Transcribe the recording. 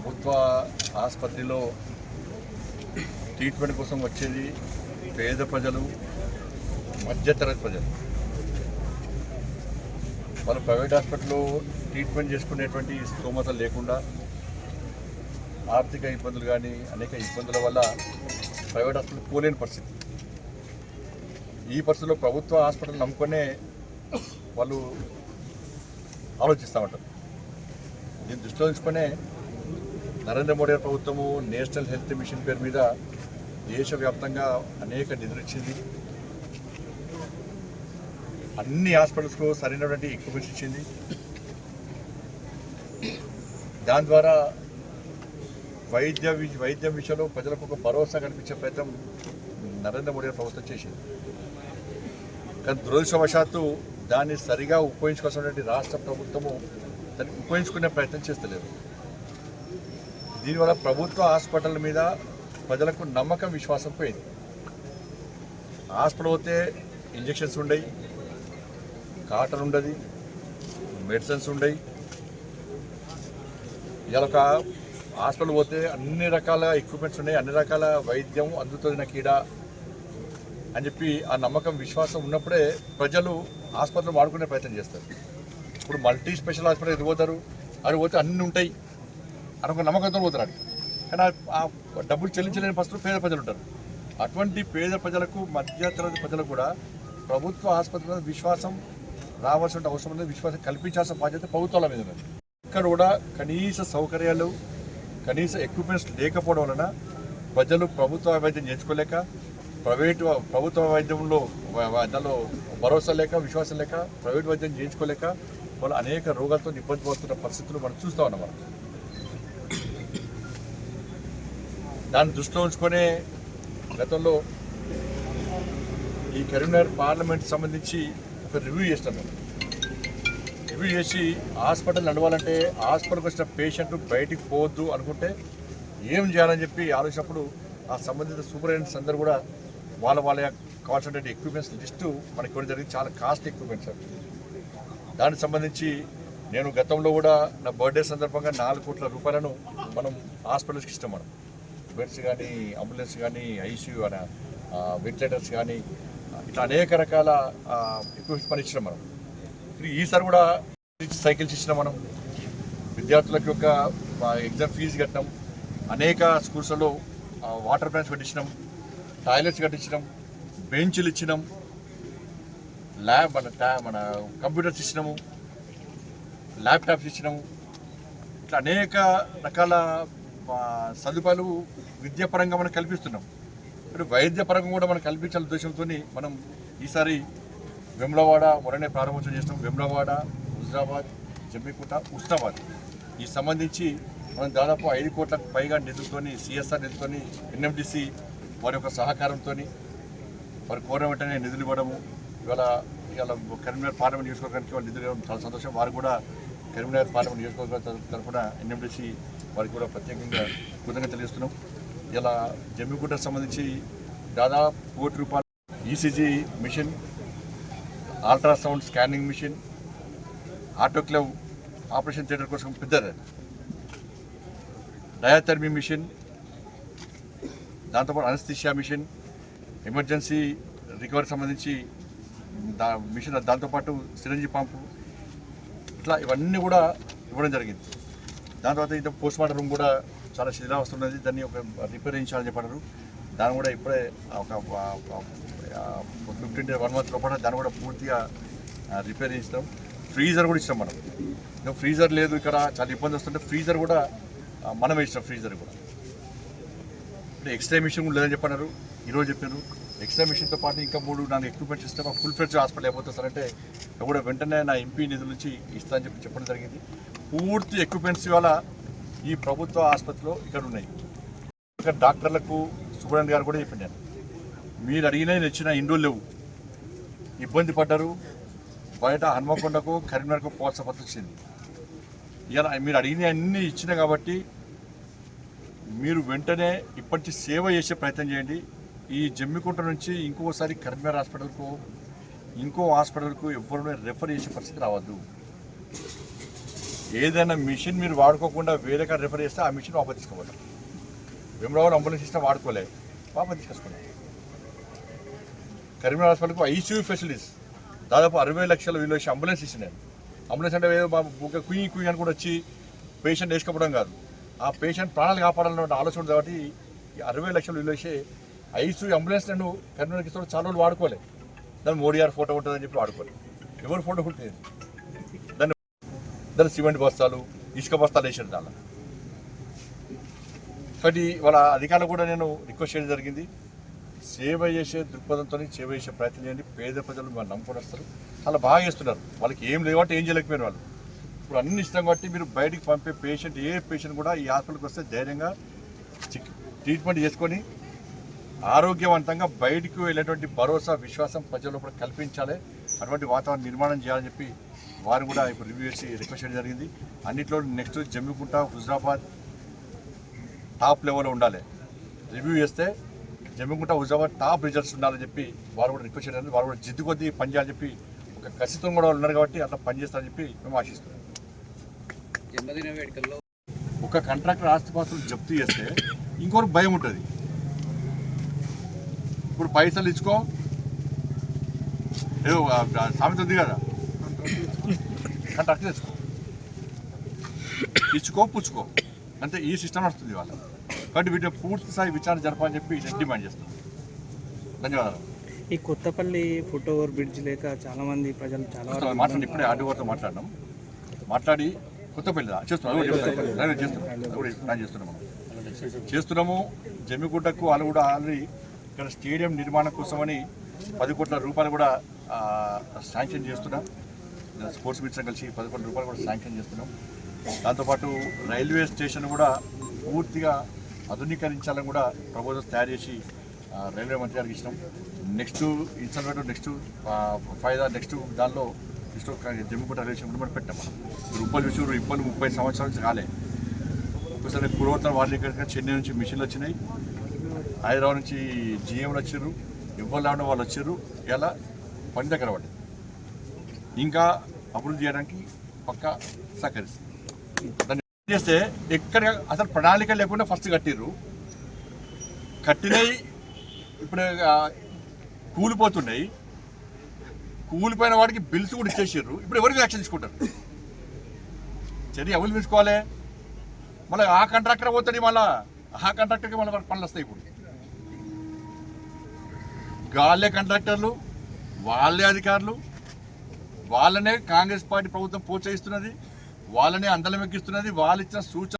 ప్రభుత్వ ఆసుపత్రిలో ట్రీట్మెంట్ కోసం వచ్చేది పేద ప్రజలు మధ్యతరగతి ప్రజలు. వాళ్ళు ప్రైవేట్ హాస్పిటల్లో ట్రీట్మెంట్ చేసుకునేటువంటి స్తోమత లేకుండా ఆర్థిక ఇబ్బందులు కానీ అనేక ఇబ్బందుల వల్ల ప్రైవేట్ హాస్పిటల్ పోలేని పరిస్థితి. ఈ పరిస్థితిలో ప్రభుత్వ హాస్పిటల్ నమ్ముకొనే వాళ్ళు ఆలోచిస్తూ ఉంటారు. దీన్ని దృష్టిలో తీసుకునే నరేంద్ర మోడీ ప్రభుత్వము నేషనల్ హెల్త్ మిషన్ పేరు మీద దేశవ్యాప్తంగా అనేక నిధులు ఇచ్చింది అన్ని హాస్పిటల్స్కు సరైనటువంటి ఎక్విప్మెంట్స్ ఇచ్చింది. దాని ద్వారా వైద్య వైద్యం విషయంలో ప్రజలకు ఒక భరోసా కల్పించే ప్రయత్నం నరేంద్ర మోడీ ప్రభుత్వం చేసింది. కానీ దురదృష్టవశాత్తు దాన్ని సరిగా ఉపయోగించుకోవాల్సినటువంటి రాష్ట్ర ప్రభుత్వము దాన్ని ఉపయోగించుకునే ప్రయత్నం చేస్తలేదు. దీనివల్ల ప్రభుత్వ హాస్పిటల్ మీద ప్రజలకు నమ్మకం విశ్వాసం పోయింది. హాస్పిటల్ పోతే ఇంజెక్షన్స్ ఉండయి కాటన్ ఉండదు మెడిసిన్స్ ఉండయి. ఇలా ఒక హాస్పిటల్ పోతే అన్ని రకాల ఎక్విప్మెంట్స్ ఉన్నాయి అన్ని రకాల వైద్యం అందుతుంది నాకు ఈడ అని చెప్పి ఆ నమ్మకం విశ్వాసం ఉన్నప్పుడే ప్రజలు ఆసుపత్రులు వాడుకునే ప్రయత్నం చేస్తారు. ఇప్పుడు మల్టీ స్పెషల్ హాస్పిటల్ ఎదుగు పోతారు? అది పోతే అన్నీ ఉంటాయి. అని ఒక నమ్మకంతో పోతున్నారు కానీ ఆ- డబ్బులు చెల్లించలేని పరిస్థితులు పేద ప్రజలు ఉంటారు. అటువంటి పేద ప్రజలకు మధ్యతరగతి ప్రజలకు కూడా ప్రభుత్వ ఆసుపత్రుల మీద విశ్వాసం రావాల్సిన అవసరం ఉంది. విశ్వాసం కల్పించాల్సిన బాధ్యత ప్రభుత్వాల మీద ఉన్నది. ఇక్కడ కూడా కనీస సౌకర్యాలు కనీస ఎక్విప్మెంట్స్ లేకపోవడం వలన ప్రజలు ప్రభుత్వ వైద్యం చేయించుకోలేక ప్రైవేటు ప్రభుత్వ వైద్యంలో దానిలో భరోసా లేక విశ్వాసం లేక ప్రైవేట్ వైద్యం చేయించుకోలేక వాళ్ళు అనేక రోగాలతో ఇబ్బంది పడుతున్న పరిస్థితులు మనం చూస్తూ ఉన్నాం మనం దాన్ని దృష్టిలో ఉంచుకొనే గతంలో ఈ కరీంనగర్ పార్లమెంట్ సంబంధించి ఒక రివ్యూ చేస్తాను రివ్యూ చేసి హాస్పిటల్ నడవాలంటే హాస్పిటల్కి వచ్చిన పేషెంట్ బయటికి పోవద్దు అనుకుంటే ఏం చేయాలని చెప్పి ఆలోచించినప్పుడు ఆ సంబంధిత సూపరింటెండెంట్స్ అందరూ కూడా వాళ్ళ వాళ్ళ కావాల్సిన ఎక్విప్మెంట్స్ లిస్టు మనకి ఇవ్వడం జరిగింది. చాలా కాస్ట్ ఎక్విప్మెంట్స్ అవి. దానికి సంబంధించి నేను గతంలో కూడా నా బర్త్డే సందర్భంగా నాలుగు కోట్ల రూపాయలను మనం హాస్పిటల్స్కి ఇస్తాం మనం. బెడ్స్ కానీ అంబులెన్స్ కానీ ఐసీయూ అని వెంటిలేటర్స్ కానీ ఇట్లా అనేక రకాల ఎక్విప్మెంట్స్ పని ఇచ్చినాం మనం. ఇప్పుడు ఈసారి కూడా సైకిల్స్ ఇచ్చినాం మనం. విద్యార్థులకు యొక్క ఎగ్జామ్ ఫీజు కట్టినాం. అనేక స్కూల్స్లో వాటర్ ప్లాంట్స్ కట్టించినాం. టాయిలెట్స్ కట్టించినాం. బెంచ్లు ఇచ్చినాం. ల్యాబ్ మన మన కంప్యూటర్స్ ఇచ్చినాము. ల్యాప్టాప్స్ ఇచ్చినాము. ఇట్లా అనేక రకాల సదుపాయాలు విద్యాపరంగా మనం కల్పిస్తున్నాం. ఇప్పుడు వైద్యపరంగా కూడా మనం కల్పించాల ఉద్దేశంతో మనం ఈసారి వెమ్లవాడ మొరనే ప్రారంభోత్సవం చేసినాం. వెమ్లవాడ హుజరాబాద్ జమ్మికుంట ఉస్తాబాద్. ఈ సంబంధించి మనం దాదాపు ఐదు కోట్లకు పైగా నిధులతోని సిఎస్ఆర్ నిధులతోని ఎన్ఎండిసి వారి యొక్క సహకారంతో వారు కోరిన వెంటనే నిధులు ఇవ్వడము ఇవాళ ఇవాళ కరీంనగర్ పార్లమెంట్ నియోజకవర్గానికి వాళ్ళు నిధులు ఇవ్వడం చాలా సంతోషం. వారు కూడా కరీంనగర్ పార్లమెంట్ నియోజకవర్గం తరఫున ఎన్ఎండిసి వారికి కూడా ప్రత్యేకంగా కృతజ్ఞత తెలియజేస్తున్నాం ఇలా జమ్మిగుట్టకు సంబంధించి దాదాపు కోటి రూపాయలు ECG machine ultrasound scanning machine autoclave operation theatre కోసం పెద్ద డయాథర్మీ మిషన్ దాంతోపాటు అనస్థిషియా మిషన్ ఎమర్జెన్సీ రికవరీ సంబంధించి దా మిషన్ దాంతోపాటు సిరంజి పంపు ఇట్లా ఇవన్నీ కూడా ఇవ్వడం జరిగింది. దాని తర్వాత ఇంత పోస్ట్ మార్టం రూమ్ కూడా చాలా శిథిలావస్థ ఉన్నది. దాన్ని ఒక రిపేర్ చేయించాలని చెప్పారు. దాన్ని కూడా ఇప్పుడే ఒక ఫిఫ్టీన్ డే వన్ మంత్ లోపల దాన్ని కూడా పూర్తిగా రిపేర్ చేస్తాం ఫ్రీజర్ కూడా ఇస్తాం మనం. ఇంకా ఫ్రీజర్ లేదు ఇక్కడ. చాలా ఇబ్బంది వస్తుంటే ఫ్రీజర్ కూడా మనమే ఇస్తాం ఫ్రీజర్ కూడా. ఇప్పుడు ఎక్స్రే మిషన్ కూడా లేదని చెప్పన్నారు. ఈరోజు చెప్పారు. ఎక్స్రే మిషన్తో పాటు ఇంకా మూడు నాలుగు ఎక్విప్మెంట్స్ ఇస్తే ఫుల్ ఫ్లెడ్జ్ హాస్పిటల్ అయిపోతుంది సార్ అంటే కూడా వెంటనే నా ఎంపీ నిధుల నుంచి ఇస్తా అని చెప్పి చెప్పడం జరిగింది. పూర్తి ఎక్విప్మెంట్స్ ఇవాళ ఈ ప్రభుత్వ ఆసుపత్రిలో ఇక్కడ ఉన్నాయి. ఇక్కడ డాక్టర్లకు సుబ్రహ్మణ్య గారు కూడా చెప్పింది మీరు అడిగినా ఇచ్చిన ఇండోలు లేవు. ఇబ్బంది పడ్డారు. బయట హనుమకొండకు కరీంనగర్కు పోవాల్సిన వచ్చింది ఇలా మీరు అడిగిన అన్నీ ఇచ్చిన కాబట్టి మీరు వెంటనే ఇప్పటి సేవ చేసే ప్రయత్నం చేయండి. ఈ జమ్మికుంట నుంచి ఇంకోసారి కరీంనగర్ హాస్పిటల్కు ఇంకో హాస్పిటల్కు ఎవరు రెఫర్ చేసే పరిస్థితి రావద్దు. ఏదైనా మిషన్ మీరు వాడుకోకుండా వేరే కాడ రిఫర్ చేస్తే ఆ మిషన్ వాపస్ తీసుకోవాలి. భీమరావులు అంబులెన్స్ సిస్టమ్ వాడుకోలే వాపస్ తీసుకొచ్చుకున్నాం కరీంనగర్ హాస్పిటల్కు ఐసీయూ ఫెసిలిటీస్ దాదాపు అరవై లక్షల విలువ వేసి అంబులెన్స్ ఇచ్చినాను అంబులెన్స్ అంటే ఏదో మా కుయ్యి కుయ్యి అని కూడా వచ్చి పేషెంట్ వేసుకోవడం కాదు. ఆ పేషెంట్ ప్రాణాలు కాపాడాలన్న ఆలోచన ఉంది కాబట్టి ఈ అరవై లక్షలు విలువ వేసి ఐసీయూ అంబులెన్స్ నేను కరీంనగర్కి చాలా రోజులు వాడుకోలే. దాన్ని మోడీ గారు ఫోటో ఉంటుందని చెప్పి వాడుకోలేదు ఎవరు ఫోటో ఉంటుంది దాని సిమెంట్ బస్తాలు ఇసుక బస్తాలు వేసారు దానిలో కాబట్టి వాళ్ళ అధికారులు కూడా నేను రిక్వెస్ట్ చేయడం జరిగింది. సేవ చేసే దృక్పథంతో సేవ చేసే ప్రయత్నం చేయండి. పేద ప్రజలు వాళ్ళు నమ్ముకొని వస్తారు. చాలా బాగా చేస్తున్నారు. వాళ్ళకి ఏం లేవు అంటే ఏం చేయలేకపోయిన వాళ్ళు. ఇప్పుడు అన్ని ఇష్టం కాబట్టి మీరు బయటికి పంపే పేషెంట్ ఏ పేషెంట్ కూడా ఈ హాస్పిటల్కి వస్తే ధైర్యంగా ట్రీట్మెంట్ చేసుకొని ఆరోగ్యవంతంగా బయటకు వెళ్ళేటువంటి భరోసా విశ్వాసం ప్రజల్లో కూడా కల్పించాలి. అటువంటి వాతావరణం నిర్మాణం చేయాలని చెప్పి వారు కూడా ఇప్పుడు రివ్యూ చేసి రిక్వెస్ట్ చేయడం జరిగింది. అన్నిట్లో నెక్స్ట్ జమ్మికుంట హుజరాబాద్ టాప్ లెవెల్లో ఉండాలి. రివ్యూ చేస్తే జమ్మికుంట హుజరాబాద్ టాప్ రిజల్ట్స్ ఉండాలని చెప్పి వారు కూడా రిక్వెస్ట్ చేయడం వారు కూడా జిద్దు కొద్దీ పనిచేయాలని చెప్పి ఒక ఖచ్చితంగా కూడా ఉన్నారు కాబట్టి అట్లా పనిచేస్తారని చెప్పి మేము ఆశిస్తున్నాం. జన్మదిన వేడుకల్లో ఒక కాంట్రాక్టర్ ఆస్తిపాస్తులు జప్తు చేస్తే ఇంకొకరు భయం ఉంటుంది. ఇప్పుడు పైసలు ఇచ్చుకో. ఏదో సామెత ఉంది కదా. కాంట్రాక్ట్ తెచ్చుకో. ఇచ్చుకో పుచ్చుకో. అంటే ఈ సిస్టమ్ వస్తుంది వాళ్ళ కాబట్టి వీటిని పూర్తి స్థాయి విచారణ జరపాలని చెప్పి డిమాండ్ చేస్తాను ధన్యవాదాలు. ఈ కొత్తపల్లి ఫుట్ ఓవర్ బ్రిడ్జ్ లేక చాలా మంది ప్రజలు చాలా మాట్లాడి ఇప్పుడే ఆర్డీఓతో మాట్లాడినాం. మాట్లాడి కొత్త పెళ్ళి చేస్తున్నాం. చేస్తున్నాం. అది కూడా ప్లాన్ చేస్తున్నాం. మనం. చేస్తున్నాము. జమ్మిగుడ్డకు వాళ్ళు కూడా ఆల్రెడీ ఇక్కడ స్టేడియం నిర్మాణం కోసమని పది కోట్ల రూపాయలు కూడా శాంక్షన్ చేస్తున్నాం స్పోర్ట్స్ మిషన్ కలిసి పదకొండు రూపాయలు కూడా శాంక్షన్ చేస్తున్నాం. దాంతోపాటు రైల్వే స్టేషన్ కూడా పూర్తిగా ఆధునీకరించాలని కూడా ప్రపోజల్స్ తయారు చేసి రైల్వే మంత్రి గారికి ఇచ్చినాం. నెక్స్ట్ ఇన్స్టాల్మెంట్ నెక్స్ట్ ఫైదా నెక్స్ట్ దానిలో నెక్స్ట్ జమ్మిపూట రైల్వే స్టేషన్ కూడా పెట్టాం రూపాయలు ఇప్పుడు ఇబ్బంది ముప్పై సంవత్సరాల నుంచి కాలే ఒకసారి పూర్వోత్తర వాళ్ళు చెన్నై నుంచి మిషన్లు వచ్చినాయి. హైదరాబాద్ నుంచి జిఎంలు వచ్చారు ఇవ్వాలి రావడం వాళ్ళు వచ్చారు ఇలా పని దగ్గర పడ్డది ఇంకా అభివృద్ధి చేయడానికి పక్క సహకరిస్తుంది. దాన్ని చేస్తే ఎక్కడ అసలు ప్రణాళిక లేకుండా ఫస్ట్ కట్టిర్రు. కట్టినవి ఇప్పుడు కూలిపోతున్నాయి. కూలిపోయిన వాడికి బిల్స్ కూడా ఇచ్చేసారు ఇప్పుడు ఎవరికి యాక్షన్ తీసుకుంటారు? చర్య ఎవరు తీసుకోవాలి? మళ్ళీ ఆ కాంట్రాక్టర్ పోతుంది మళ్ళా. ఆ కాంట్రాక్టర్కి మళ్ళీ పనులు వస్తాయి ఇప్పుడు. గాలే కాంట్రాక్టర్లు వాళ్ళే అధికారులు వాళ్ళనే కాంగ్రెస్ పార్టీ ప్రభుత్వం ప్రోత్సహిస్తున్నది వాళ్ళనే అందలం ఎక్కిస్తున్నది వాళ్ళు ఇచ్చిన సూచన